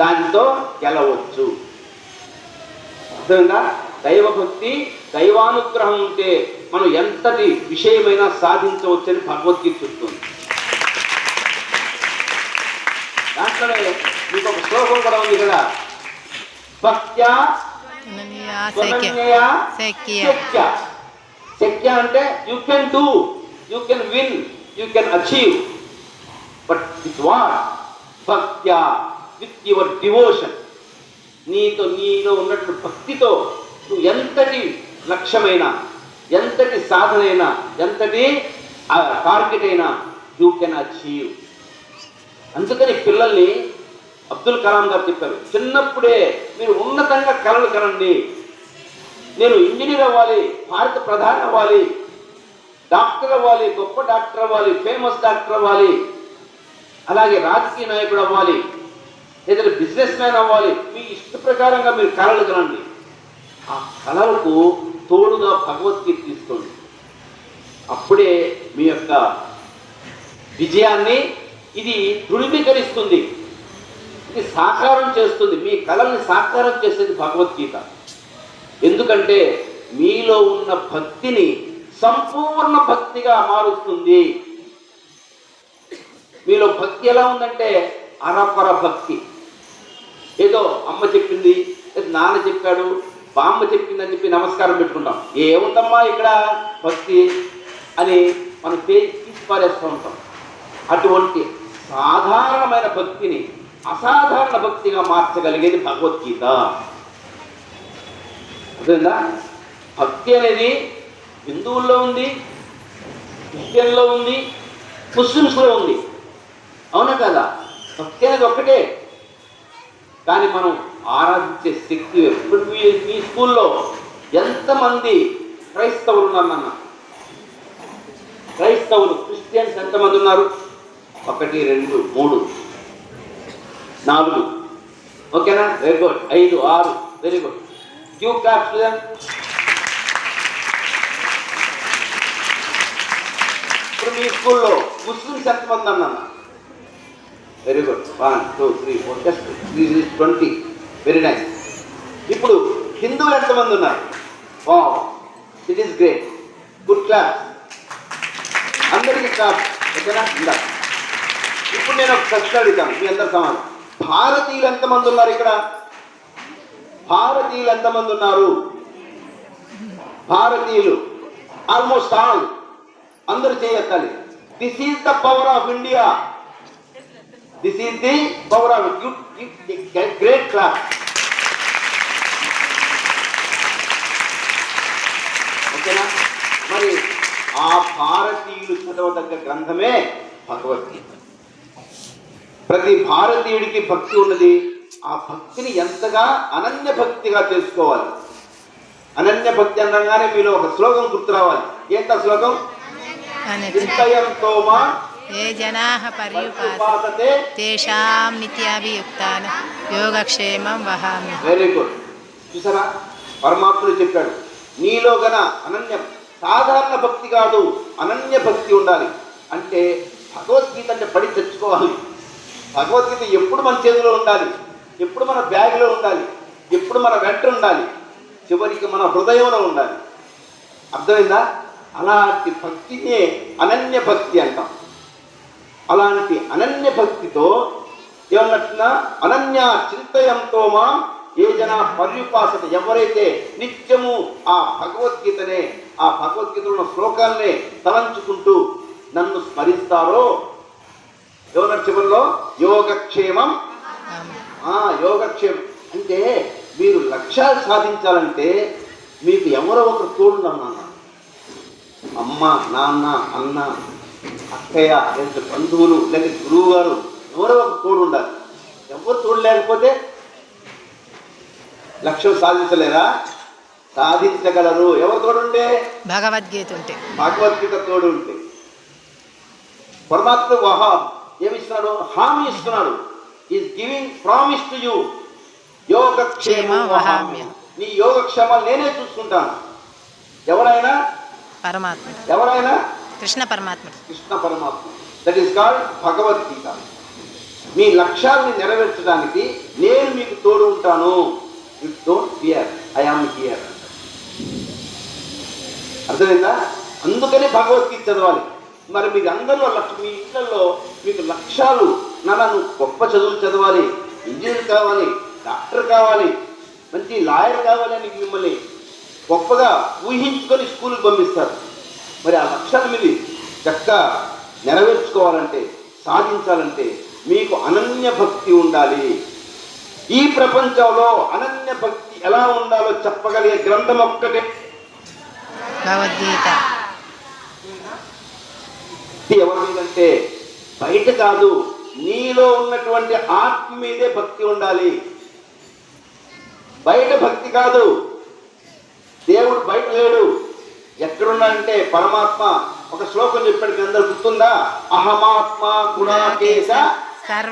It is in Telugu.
దానితో గెలవచ్చు. అర్థమైందా? దైవభక్తి దైవానుగ్రహం ఉంటే మనం ఎంతటి విషయమైనా సాధించవచ్చని భగవద్గీత చెప్తుంది. దాంట్లోనే మీకు ఒక శ్లోకం కూడా ఉంది కదా? భక్త్యా శక్య అంటే you can do you can win you can achieve but with what భక్త్యా. With your devotion. నీతో నీలో ఉన్నట్టు భక్తితో నువ్వు ఎంతటి లక్ష్యమైనా ఎంతటి సాధనైనా ఎంతటి టార్గెట్ అయినా యూ కెన్ అచీవ్ అందుకని పిల్లల్ని అబ్దుల్ కలాం గారు చెప్పారు చిన్నప్పుడే మీరు ఉన్నతంగా కలలు కనండి. నేను ఇంజనీర్ అవ్వాలి భారత ప్రధాని అవ్వాలి డాక్టర్ అవ్వాలి గొప్ప డాక్టర్ అవ్వాలి ఫేమస్ డాక్టర్ అవ్వాలి అలాగే రాజకీయ నాయకుడు అవ్వాలి. ఏదైనా బిజినెస్ మ్యాన్ అవ్వాలి. మీ ఇష్ట ప్రకారంగా మీరు కళలు కనండి. ఆ కళలకు తోడుగా భగవద్గీత తీసుకోండి. అప్పుడే మీ యొక్క విజయాన్ని ఇది ధృవీకరిస్తుంది. ఇది సాకారం చేస్తుంది. మీ కళల్ని సాకారం చేసేది భగవద్గీత. ఎందుకంటే మీలో ఉన్న భక్తిని సంపూర్ణ భక్తిగా మారుస్తుంది. మీలో భక్తి ఎలా ఉందంటే అరపర భక్తి. ఏదో అమ్మ చెప్పింది నాన్న చెప్పాడు బామ్మ చెప్పిందని చెప్పి నమస్కారం పెట్టుకుంటాం. ఏముందమ్మా ఇక్కడ భక్తి అని మనం పేరు తీసి పారేస్తూ ఉంటాం. అటువంటి సాధారణమైన భక్తిని అసాధారణ భక్తిగా మార్చగలిగేది భగవద్గీత. అర్థమైందా? భక్తి అనేది హిందువుల్లో ఉంది క్రిస్టియన్లో ఉంది ముస్లిమ్స్లో ఉంది. అవునా కదా? భక్తి ఒక్కటే. కానీ మనం ఆరాధించే శక్తి ఇప్పుడు మీ మీ స్కూల్లో ఎంతమంది క్రైస్తవులు ఉన్నారు క్రైస్తవులు క్రిస్టియన్స్ ఎంతమంది ఉన్నారు? ఒకటి రెండు మూడు నాలుగు. ఓకేనా? వెరీ గుడ్ ఐదు ఆరు. వెరీ గుడ్ క్యూ క్లాప్ ఇప్పుడు మీ స్కూల్లో ముస్లిమ్స్ ఎంతమంది అన్న very good one two three four just three twenty very nice ఇప్పుడు హిందువులు ఎంతమంది ఉన్నారు? వా it is great good class అందరికీ క్లాస్ ఓకేనా? ఉందా? ఇప్పుడు నేను ఒక ప్రశ్న అడుగుతాను. మీ అందరు సమానం. భారతీయులు ఎంతమంది ఉన్నారు ఇక్కడ? భారతీయులు ఎంతమంది ఉన్నారు? భారతీయులు. ఆల్మోస్ట్ ఆల్ అందరూ చేయెత్తాలి this is the power of India this is the of great class ఓకేనా మరి ఆ భారతీయులు చదవదగ్గ గ్రంథమే భగవద్గీత. ప్రతి భారతీయుడికి భక్తి ఉన్నది ఆ భక్తిని ఎంతగా అనన్య భక్తిగా తెలుసుకోవాలి. అనన్య భక్తి అనగానే మీలో ఒక శ్లోకం గుర్తు రావాలి. ఏంట శ్లోకం? చింతయంతో మా ఏ జనా పర్యుపాస? తేషాం నిత్యాభియుక్తాన. యోగక్షేమం వహామి. వెరీ గుడ్ చూసారా? పరమాత్ముడు చెప్పాడు నీలో గన అనన్య సాధారణ భక్తి కాదు అనన్య భక్తి ఉండాలి. అంటే భగవద్గీత అంటే పడి తెచ్చుకోవాలి. భగవద్గీత ఎప్పుడు మన చేతిలో ఉండాలి ఎప్పుడు మన బ్యాగ్లో ఉండాలి ఎప్పుడు మన వెంట ఉండాలి చివరికి మన హృదయంలో ఉండాలి. అర్థమైందా? అలాంటి భక్తినే అనన్య భక్తి అంటాం. అలాంటి అనన్య భక్తితో ఏమన్నట్టున అనన్య చింతయంతో మా ఏ జన పర్యుపాసన ఎవరైతే నిత్యము ఆ భగవద్గీతనే ఆ భగవద్గీతలో ఉన్న శ్లోకాలనే తలంచుకుంటూ నన్ను స్మరిస్తారో? ఎవరన్నారు చివరిలో యోగక్షేమం. ఆ యోగక్షేమం. అంటే మీరు లక్ష్యాలు సాధించాలంటే మీకు ఎవరో ఒకరు తోడున్నారు అమ్మ నాన్న అన్న అక్కయ్య లేకపోతే బంధువులు లేకపోతే గురువు గారు ఎవరో ఒక తోడు ఉండాలి. ఎవరు తోడు లేకపోతే లక్ష్యం సాధించలేరా? సాధించగలరు. ఎవరు తోడుంటే? భగవద్గీత ఉంటే. భగవద్గీత తోడు ఉంటే. పరమాత్మ వహా ఏమిస్తున్నాడు? హామీ ఇస్తున్నాడు. Is giving promise to you యోగక్షేమ వహామ్య. నీ యోగక్షేమాలు నేనే చూసుకుంటాను. ఎవరైనా? పరమాత్మ. ఎవరైనా? కృష్ణ పరమాత్మ. కృష్ణ పరమాత్మ. That is called Bhagavad Gita. మీ లక్ష్యాన్ని నెరవేర్చడానికి నేను మీకు తోడు ఉంటాను. You don't fear I am here అర్థమైందా? అందుకని భగవద్గీత చదవాలి. మరి మీరు అందరూ లక్ష మీ ఇళ్ళలో మీకు లక్ష్యాలు నన్ను గొప్ప చదువులు చదవాలి. ఇంజనీర్ కావాలి డాక్టర్ కావాలి మంచి లాయర్ కావాలి అని మిమ్మల్ని గొప్పగా ఊహించుకొని స్కూల్కి పంపిస్తారు. మరి ఆ లక్ష్యాలు మీది చక్కగా నెరవేర్చుకోవాలంటే సాధించాలంటే మీకు అనన్య భక్తి ఉండాలి. ఈ ప్రపంచంలో అనన్య భక్తి ఎలా ఉండాలో చెప్పగలిగే గ్రంథం ఒక్కటే. భగవద్గీత. భక్తి ఎవరి మీదంటే బయట కాదు నీలో ఉన్నటువంటి ఆత్మ మీదే భక్తి ఉండాలి. బయట భక్తి కాదు దేవుడు బయట లేడు. ఎక్కడున్నాడంటే పరమాత్మ. ఒక శ్లోకం చెప్పాడు అందరు గుర్తుందా? అహమాత్మ గుణాకేశ